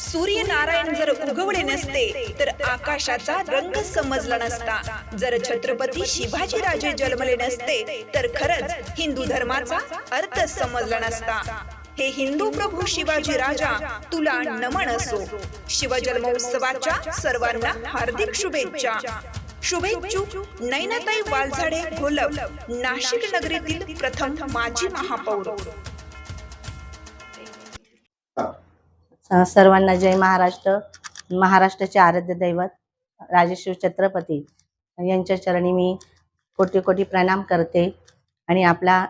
सूर्यनारायण जर उगवले नसते तर आकाशाचा रंग समजला नसता. जर छत्रपती शिवाजी राजे जन्मले नसते तर खरंच हिंदू धर्माचा अर्थ समजला नसता. हे हिंदू प्रभू शिवाजी राजा तुला नमन असो. शिवजन्मोत्सवाच्या सर्वांना हार्दिक शुभेच्छा. शुभेच्छू नैनाताई वालझाडे घोलप नाशिक नगरीतील प्रथम माजी महापौर. सर्वांना जय महाराष्ट्र महाराष्ट्राचे आराध्य दैवत राजेश्वर छत्रपती. यांच्या चरणी मी कोटी कोटी प्रणाम करते आणि आपला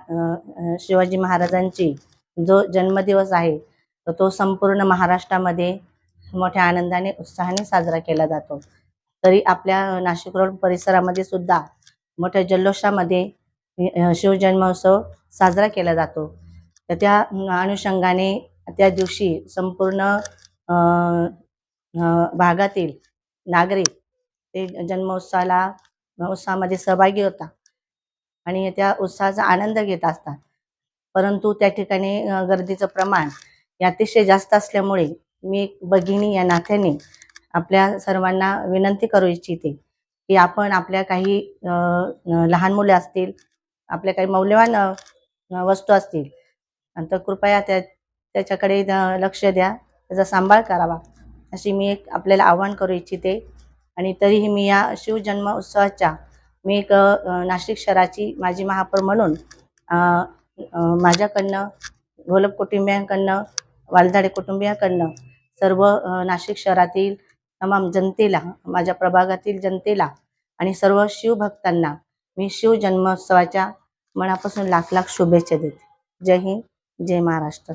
शिवाजी महाराजांची जो जन्मदिवस आहे तर तो संपूर्ण महाराष्ट्रामध्ये मोठ्या आनंदाने उत्साहाने साजरा केला जातो. तरी आपल्या नाशिक रोड परिसरामध्ये सुद्धा मोठ्या जल्लोषामध्ये शिवजन्मोत्सव साजरा केला जातो. तर त्या अनुषंगाने त्या दिवशी संपूर्ण भागातील नागरिक ते जन्मोत्सवाला उत्सवामध्ये सहभागी होता आणि त्या उत्साहाचा आनंद घेत असतात. परंतु त्या ठिकाणी गर्दीचं प्रमाण हे अतिशय जास्त असल्यामुळे मी एक भगिनी या नात्याने आपल्या सर्वांना विनंती करू इच्छिते की आपण आपल्या काही लहान मुले असतील आपल्या काही मौल्यवान वस्तू असतील तर कृपया त्या त्याच्याकडे लक्ष द्या. त्याचा सांभाळ करावा. अशी मी एक आपल्याला आव्हान करू इच्छिते. आणि तरीही मी या शिवजन्म उत्सवाच्या मी एक नाशिक शहराची माजी महापौर म्हणून माझ्याकडनं घोलप कुटुंबियांकडनं वालधाडे कुटुंबियांकडनं सर्व नाशिक शहरातील तमाम जनतेला माझ्या प्रभागातील जनतेला आणि सर्व शिवभक्तांना मी शिवजन्मोत्सवाच्या मनापासून लाख लाख शुभेच्छा देते. जय हिंद जय महाराष्ट्र.